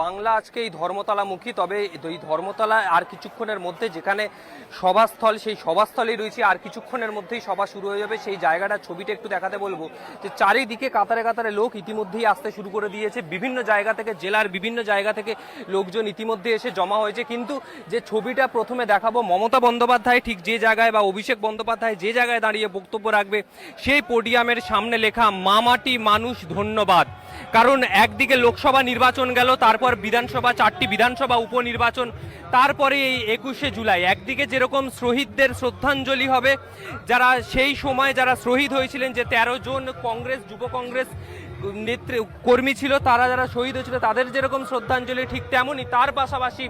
বাংলা আজকে এই ধর্মতলামুখী, তবে এই ধর্মতলা আর কিছুক্ষণের মধ্যে যেখানে সভাস্থল, সেই সভাস্থলেই রয়েছে, আর কিছুক্ষণের মধ্যেই সভা শুরু হয়ে যাবে। সেই জায়গাটার ছবিটা একটু দেখাতে বলব যে চারিদিকে কাতারে কাতারে লোক ইতিমধ্যেই আসতে শুরু করে দিয়েছে। বিভিন্ন জায়গা থেকে, জেলার বিভিন্ন জায়গা থেকে লোকজন ইতিমধ্যে এসে জমা হয়েছে। কিন্তু যে ছবিটা প্রথমে দেখাবো, মমতা বন্দ্যোপাধ্যায় ঠিক যে জায়গায় বা অভিষেক বন্দ্যোপাধ্যায় যে জায়গায় দাঁড়িয়ে বক্তব্য রাখবে, সেই পোডিয়ামের সামনে লেখা, মামাটি মানুষ ধন্যবাদ। কারণ একদিকে লোকসভা নির্বাচন গেল, তারপর বিধানসভা, চারটি বিধানসভা উপনির্বাচন, তারপরে এই একুশে জুলাই। একদিকে যেরকম শহীদদের শ্রদ্ধাঞ্জলি হবে, যারা সেই সময় যারা শহীদ হয়েছিলেন যে তেরো জন কংগ্রেস, যুব কংগ্রেস নেত্রী কর্মী ছিল, তারা যারা শহীদ হয়েছিল, তাদের যেরকম শ্রদ্ধাঞ্জলি ঠিক তেমনই। তার পাশাপাশি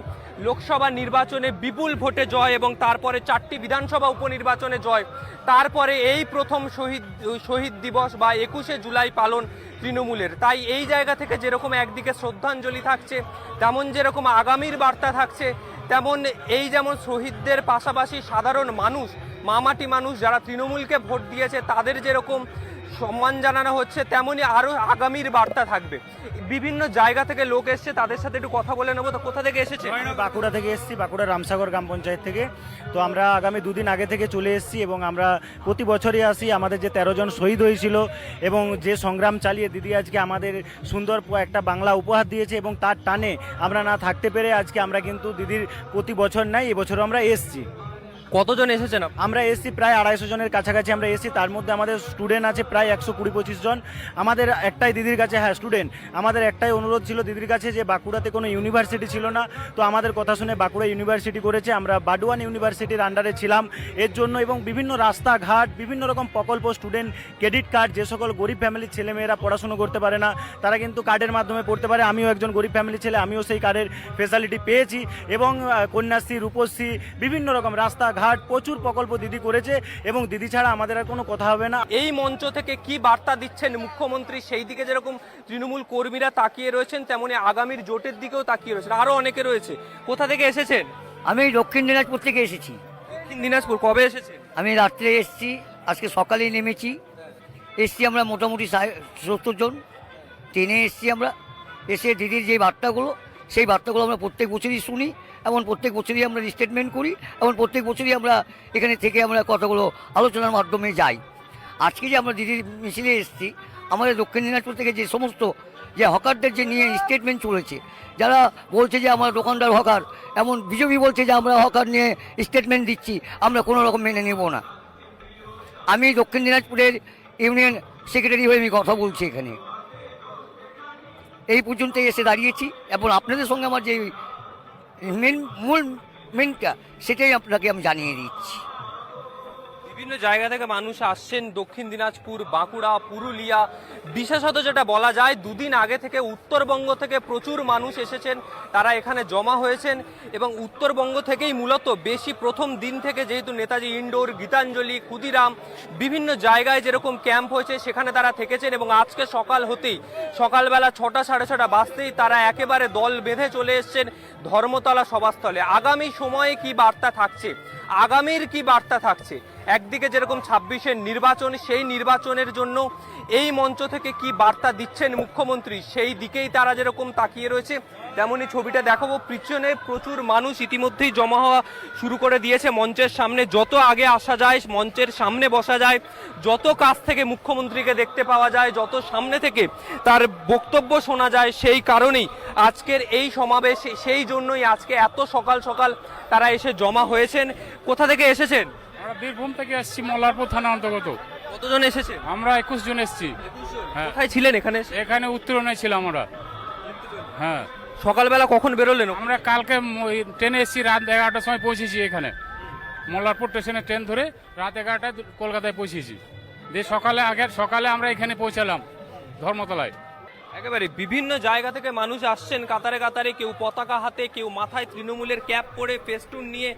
লোকসভা নির্বাচনে বিপুল ভোটে জয় এবং তারপরে চারটি বিধানসভা উপনির্বাচনে জয়। তারপরে এই প্রথম শহীদ শহীদ দিবস বা একুশে জুলাই পালন তৃণমূলের। তাই এই জায়গা থেকে যেরকম একদিকে শ্রদ্ধাঞ্জলি থাকছে, তেমন যেরকম আগামীর বার্তা থাকছে, তেমন এই যেমন শহীদদের পাশাপাশি সাধারণ মানুষ, মামাটি মানুষ যারা তৃণমূলকে ভোট দিয়েছে, তাদের যেরকম সম্মান জানানো হচ্ছে তেমনই আরও আগামীর বার্তা থাকবে। বিভিন্ন জায়গা থেকে লোক এসছে, তাদের সাথে একটু কথা বলে নেব। তো কোথা থেকে এসেছে? বাঁকুড়া থেকে এসেছি বাঁকুড়া রামসাগর গ্রাম পঞ্চায়েত থেকে। তো আমরা আগামী দুদিন আগে থেকে চলে এসেছি এবং আমরা প্রতি বছরই আসি। আমাদের যে তেরো জন শহীদ হয়েছিল এবং যে সংগ্রাম চালিয়ে দিদি আজকে আমাদের সুন্দর একটা বাংলা উপহার দিয়েছে এবং তার টানে আমরা না থাকতে পেরে আজকে আমরা কিন্তু দিদির প্রতি বছর নাই, এবছরও আমরা এসেছি। কতজন এসেছেন? আমরা এসছি প্রায় আড়াইশো জনের কাছাকাছি, আমরা এসি তার মধ্যে আমাদের স্টুডেন্ট আছে প্রায় একশো কুড়ি পঁচিশ জন। আমাদের একটাই দিদির কাছে হ্যাঁ স্টুডেন্ট আমাদের একটাই অনুরোধ ছিল দিদির কাছে যে বাঁকুড়াতে কোনো ইউনিভার্সিটি ছিল না। তো আমাদের কথা শুনে বাঁকুড়া ইউনিভার্সিটি করেছে। আমরা বাডুয়ান ইউনিভার্সিটির আন্ডারে ছিলাম। এর জন্য এবং বিভিন্ন রাস্তাঘাট, বিভিন্ন রকম প্রকল্প স্টুডেন্ট ক্রেডিট কার্ড যে সকল গরিব ফ্যামিলির ছেলেমেয়েরা পড়াশুনো করতে পারে না, তারা কিন্তু কার্ডের মাধ্যমে পড়তে পারে। আমিও একজন গরিব ফ্যামিলির ছেলে, আমিও সেই কার্ডের ফেসিলিটি পেয়েছি এবং কন্যাশ্রী, রূপশ্রী, বিভিন্ন রকম রাস্তাঘাট প্রচুর প্রকল্প দিদি করেছে এবং দিদি ছাড়া আমাদের আর কোনো কথা হবে না। এই মঞ্চ থেকে কি বার্তা দিচ্ছেন মুখ্যমন্ত্রী? সেই দিকে যেরকম তৃণমূল কর্মীরা তাকিয়ে রয়েছেন তেমনি আগামীর জোটের দিকেও তাকিয়ে রয়েছেন। আরও অনেকে রয়েছে। কোথা থেকে এসেছেন? আমি দক্ষিণ দিনাজপুর থেকে এসেছি। দক্ষিণ দিনাজপুর কবে এসেছেন? আমি রাত্রে এসেছি আজকে সকালেই নেমেছি। এসছি আমরা মোটামুটি সত্তর জন। ট্রেনে এসছি আমরা। এসে দিদির যে বার্তাগুলো সেই বার্তাগুলো আমরা প্রত্যেক বছরই শুনি, এবং প্রত্যেক বছরই আমরা স্টেটমেন্ট করি, এবং প্রত্যেক বছরই আমরা এখানে থেকে আমরা কতগুলো আলোচনার মাধ্যমে যাই। আজকে যে আমরা দিদির মিছিলে এসেছি, আমাদের দক্ষিণ দিনাজপুর থেকে যে সমস্ত যে হকারদের যে নিয়ে স্টেটমেন্ট চলেছে, যারা বলছে যে আমরা দোকানদার হকার, এমন বিজেপি বলছে যে আমরা হকার নিয়ে স্টেটমেন্ট দিচ্ছি, আমরা কোনো রকম মেনে নেব না। আমি দক্ষিণ দিনাজপুরের ইউনিয়ন সেক্রেটারি হয়ে আমি কথা বলছি এখানে। এই পর্যন্ত এসে দাঁড়িয়েছি এবং আপনাদের সঙ্গে আমার যে মেন মূল মেনটা সেটাই আপনাকে আমি জানিয়ে দিচ্ছি। বিভিন্ন জায়গা থেকে মানুষ আসছেন দক্ষিণ দিনাজপুর, বাঁকুড়া, পুরুলিয়া। বিশেষত যেটা বলা যায়, দুদিন আগে থেকে উত্তরবঙ্গ থেকে প্রচুর মানুষ এসেছেন, তারা এখানে জমা হয়েছেন এবং উত্তরবঙ্গ থেকেই মূলত বেশি প্রথম দিন থেকে যেহেতু নেতাজি ইন্ডোর, গীতাঞ্জলি, ক্ষুদিরাম, বিভিন্ন জায়গায় যেরকম ক্যাম্প হয়েছে, সেখানে তারা থেকেছেন এবং আজকে সকাল হতেই, সকালবেলা ছটা সাড়ে ছটা বাজতেই তারা একেবারে দল বেঁধে চলে এসছেন ধর্মতলা সভাস্থলে। আগামী সময়ে কি বার্তা থাকছে? আগামীর কি বার্তা থাকছে? একদিকে যেরকম ছাব্বিশের নির্বাচন, সেই নির্বাচনের জন্য এই মঞ্চ থেকে কি বার্তা দিচ্ছেন মুখ্যমন্ত্রী? সেই দিকেই তারা যেরকম তাকিয়ে রয়েছে, তেমনই ছবিটা দেখাবো। পিছনে প্রচুর মানুষ ইতিমধ্যেই জমা হওয়া শুরু করে দিয়েছে মঞ্চের সামনে। যত আগে আসা যায়, মঞ্চের সামনে বসা যায়, যত কাছ থেকে মুখ্যমন্ত্রীকে দেখতে পাওয়া যায়, যত সামনে থেকে তার বক্তব্য শোনা যায়, সেই কারণেই আজকের এই সমাবেশ, সেই জন্যই আজকে এত সকাল সকাল তারা এসে জমা হয়েছেন। কোথা থেকে এসেছেন? আমরা বীরভূম থেকে এসেছি মল্লারপুর থানা অন্তর্গত। কতজন এসেছে? আমরা একুশ জন এসেছি। হ্যাঁ। কোথায় ছিলেন এখানে এসে? এখানে উত্তরণে ছিলাম আমরা। হ্যাঁ। সকালবেলা কখন বেরোলেন? আমরা কালকে ম- ট্রেনে এসেছি রাত এগারোটার সময় পৌঁছেছি এখানে। মল্লারপুর স্টেশনে ট্রেন ধরে রাত এগারোটায় দু- কলকাতায় পৌঁছেছি। দিয়ে সকালে আগের সকালে আমরা এখানে পৌঁছালাম ধর্মতলায়। একেবারে বিভিন্ন জায়গা থেকে মানুষ আসছেন। কাতারে কাতারে কেউ পতাকা হাতে, কেউ মাথায় তৃণমূলের ক্যাপ পরে ফেস্টুন নিয়ে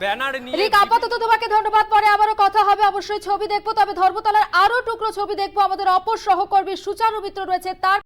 ব্যানার নিয়ে আপাতত তোমাকে ধন্যবাদ। পরে আবারও কথা হবে, অবশ্যই ছবি দেখব। তবে ধর্মতলার আরও টুকরো ছবি দেখব। আমাদের অপর সহকর্মী সুচারু মিত্র রয়েছে, তার